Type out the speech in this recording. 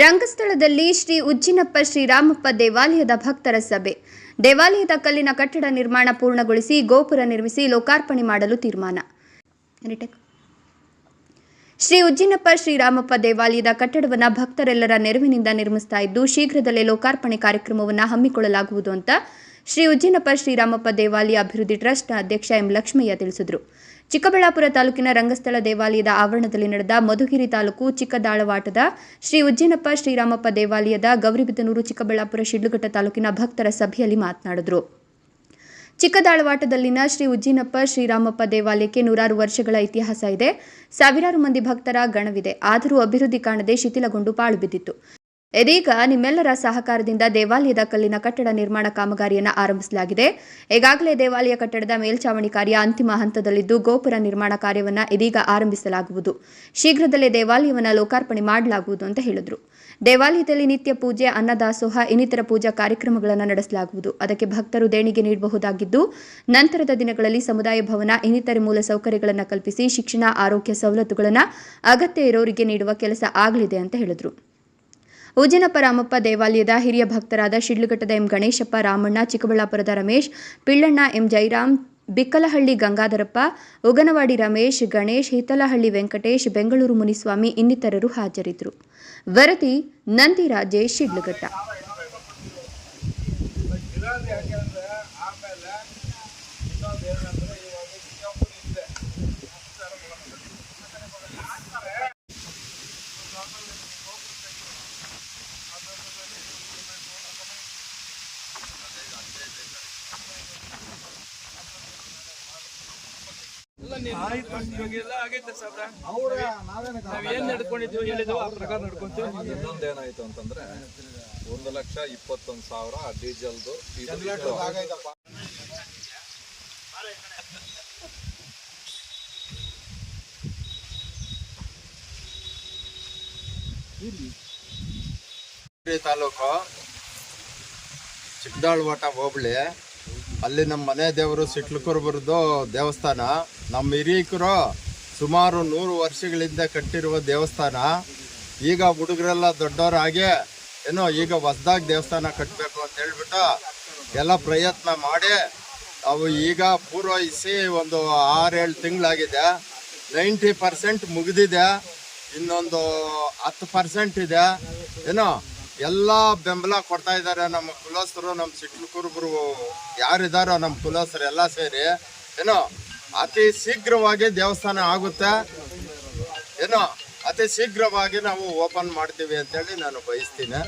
ರಂಗಸ್ಥಳದಲ್ಲಿ ಶ್ರೀ ಉಜ್ಜಿನಪ್ಪ ಶ್ರೀರಾಮಪ್ಪ ದೇವಾಲಯದ ಭಕ್ತರ ಸಭೆ. ದೇವಾಲಯದ ಕಲ್ಲಿನ ಕಟ್ಟಡ ನಿರ್ಮಾಣ ಪೂರ್ಣಗೊಳಿಸಿ ಗೋಪುರ ನಿರ್ಮಿಸಿ ಲೋಕಾರ್ಪಣೆ ಮಾಡಲು ತೀರ್ಮಾನ. ಶ್ರೀ ಉಜ್ಜಿನಪ್ಪ ಶ್ರೀರಾಮಪ್ಪ ದೇವಾಲಯದ ಕಟ್ಟಡವನ್ನು ಭಕ್ತರೆಲ್ಲರ ನೆರವಿನಿಂದ ನಿರ್ಮಿಸ್ತಾ ಇದ್ದು, ಶೀಘ್ರದಲ್ಲೇ ಲೋಕಾರ್ಪಣೆ ಕಾರ್ಯಕ್ರಮವನ್ನು ಹಮ್ಮಿಕೊಳ್ಳಲಾಗುವುದು ಅಂತ ಶ್ರೀ ಉಜ್ಜಿನಪ್ಪ ಶ್ರೀರಾಮಪ್ಪ ದೇವಾಲಯ ಅಭಿವೃದ್ಧಿ ಟ್ರಸ್ಟ್ನ ಅಧ್ಯಕ್ಷ ಎಂ ಲಕ್ಷ್ಮಯ್ಯ ತಿಳಿಸಿದರು. ಚಿಕ್ಕಬಳ್ಳಾಪುರ ತಾಲೂಕಿನ ರಂಗಸ್ಥಳ ದೇವಾಲಯದ ಆವರಣದಲ್ಲಿ ನಡೆದ ಮಧುಗಿರಿ ತಾಲೂಕು ಚಿಕ್ಕದಾಳವಾಟದ ಶ್ರೀ ಉಜ್ಜಿನಪ್ಪ ಶ್ರೀರಾಮಪ್ಪ ದೇವಾಲಯದ ಗೌರಿಬಿದನೂರು ಚಿಕ್ಕಬಳ್ಳಾಪುರ ಶಿಡ್ಲಘಟ್ಟ ತಾಲೂಕಿನ ಭಕ್ತರ ಸಭೆಯಲ್ಲಿ ಮಾತನಾಡಿದರು. ಚಿಕ್ಕದಾಳವಾಟದಲ್ಲಿನ ಶ್ರೀ ಉಜ್ಜಿನಪ್ಪ ಶ್ರೀರಾಮಪ್ಪ ದೇವಾಲಯಕ್ಕೆ ನೂರಾರು ವರ್ಷಗಳ ಇತಿಹಾಸ ಇದೆ. ಸಾವಿರಾರು ಮಂದಿ ಭಕ್ತರ ಗಣವಿದೆ. ಆದರೂ ಅಭಿವೃದ್ಧಿ ಕಾಣದೆ ಶಿಥಿಲಗೊಂಡು ಪಾಳು ಬಿದ್ದಿತ್ತು. ಇದೀಗ ನಿಮ್ಮೆಲ್ಲರ ಸಹಕಾರದಿಂದ ದೇವಾಲಯದ ಕಲ್ಲಿನ ಕಟ್ಟಡ ನಿರ್ಮಾಣ ಕಾಮಗಾರಿಯನ್ನು ಆರಂಭಿಸಲಾಗಿದೆ. ಈಗಾಗಲೇ ದೇವಾಲಯ ಕಟ್ಟಡದ ಮೇಲ್ಛಾವಣಿ ಕಾರ್ಯ ಅಂತಿಮ ಹಂತದಲ್ಲಿದ್ದು ಗೋಪುರ ನಿರ್ಮಾಣ ಕಾರ್ಯವನ್ನು ಇದೀಗ ಆರಂಭಿಸಲಾಗುವುದು. ಶೀಘ್ರದಲ್ಲೇ ದೇವಾಲಯವನ್ನು ಲೋಕಾರ್ಪಣೆ ಮಾಡಲಾಗುವುದು ಅಂತ ಹೇಳಿದರು. ದೇವಾಲಯದಲ್ಲಿ ನಿತ್ಯ ಪೂಜೆ, ಅನ್ನದಾಸೋಹ, ಇನ್ನಿತರ ಪೂಜಾ ಕಾರ್ಯಕ್ರಮಗಳನ್ನು ನಡೆಸಲಾಗುವುದು. ಅದಕ್ಕೆ ಭಕ್ತರು ದೇಣಿಗೆ ನೀಡಬಹುದಾಗಿದ್ದು, ನಂತರದ ದಿನಗಳಲ್ಲಿ ಸಮುದಾಯ ಭವನ, ಇನ್ನಿತರ ಮೂಲ ಸೌಕರ್ಯಗಳನ್ನು ಕಲ್ಪಿಸಿ ಶಿಕ್ಷಣ, ಆರೋಗ್ಯ ಸವಲತ್ತುಗಳನ್ನು ಅಗತ್ಯ ಇರೋರಿಗೆ ನೀಡುವ ಕೆಲಸ ಆಗಲಿದೆ ಅಂತ ಹೇಳಿದರು. ಉಜ್ಜಿನಪ್ಪ ರಾಮಪ್ಪ ದೇವಾಲಯದ ಹಿರಿಯ ಭಕ್ತರಾದ ಶಿಡ್ಲಘಟ್ಟದ ಎಂ ಗಣೇಶಪ್ಪ, ರಾಮಣ್ಣ, ಚಿಕ್ಕಬಳ್ಳಾಪುರದ ರಮೇಶ್, ಪಿಳ್ಳಣ್ಣ ಎಂ ಜೈರಾಮ್ ಬಿಕ್ಕಲಹಳ್ಳಿ ಗಂಗಾಧರಪ್ಪ, ಉಗನವಾಡಿ ರಮೇಶ್, ಗಣೇಶ್ ಹಿತ್ತಲಹಳ್ಳಿ ವೆಂಕಟೇಶ್, ಬೆಂಗಳೂರು ಮುನಿಸ್ವಾಮಿ ಇನ್ನಿತರರು ಹಾಜರಿದ್ದರು. ವರದಿ ನಂದಿರಾಜೇ, ಶಿಡ್ಲಘಟ್ಟ. ನಡ್ಕೊಂಡಿದ್ವಿ ಹೇಳಿದ್ವು ಆ ಪ್ರಕಾರ ನಡ್ಕೊಂತೀವಿ. ಅಂತಂದ್ರೆ ಒಂದು ಲಕ್ಷ ಇಪ್ಪತ್ತೊಂದು ಸಾವಿರ ಡೀಸೆಲ್ದು ತಾಲೂಕು ಚಿಕ್ಕದಾಳ್ವಾಟ ಹೋಬಳಿ. ಅಲ್ಲಿ ನಮ್ಮ ಮನೆ ದೇವರು ಸಿಟ್ಲಕುರ್ಬರ್ದು ದೇವಸ್ಥಾನ. ನಮ್ಮ ಹಿರಿಯಕರು ಸುಮಾರು ನೂರು ವರ್ಷಗಳಿಂದ ಕಟ್ಟಿರುವ ದೇವಸ್ಥಾನ. ಈಗ ಹುಡುಗರೆಲ್ಲ ದೊಡ್ಡವರಾಗಿ ಏನೋ ಈಗ ಹೊಸ್ದಾಗಿ ದೇವಸ್ಥಾನ ಕಟ್ಟಬೇಕು ಅಂತ ಹೇಳ್ಬಿಟ್ಟು ಎಲ್ಲ ಪ್ರಯತ್ನ ಮಾಡಿ ಅವು ಈಗ ಪೂರ್ವಹಿಸಿ ಒಂದು ಆರೇಳು ತಿಂಗಳಾಗಿದೆ. ನೈಂಟಿ ಪರ್ಸೆಂಟ್ ಮುಗಿದಿದೆ. ಇನ್ನೊಂದು ಹತ್ತು ಪರ್ಸೆಂಟ್ ಇದೆ. ಏನೋ ಎಲ್ಲ ಬೆಂಬಲ ಕೊಡ್ತಾ ಇದ್ದಾರೆ ನಮ್ಮ ಕುಲಸ್ಥರು ನಮ್ಮ ಸಿಟ್ಲು ಯಾರಿದ್ದಾರೋ ನಮ್ಮ ಕುಲಸ್ಥರು ಎಲ್ಲ ಸೇರಿ. ಏನೋ, ಅತಿ ಶೀಘ್ರವಾಗಿ ದೇವಸ್ಥಾನ ಆಗುತ್ತೆ. ಏನೋ, ಅತಿ ಶೀಘ್ರವಾಗಿ ನಾವು ಓಪನ್ ಮಾಡ್ತೀವಿ ಅಂತೇಳಿ ನಾನು ಬಯಸ್ತೀನಿ.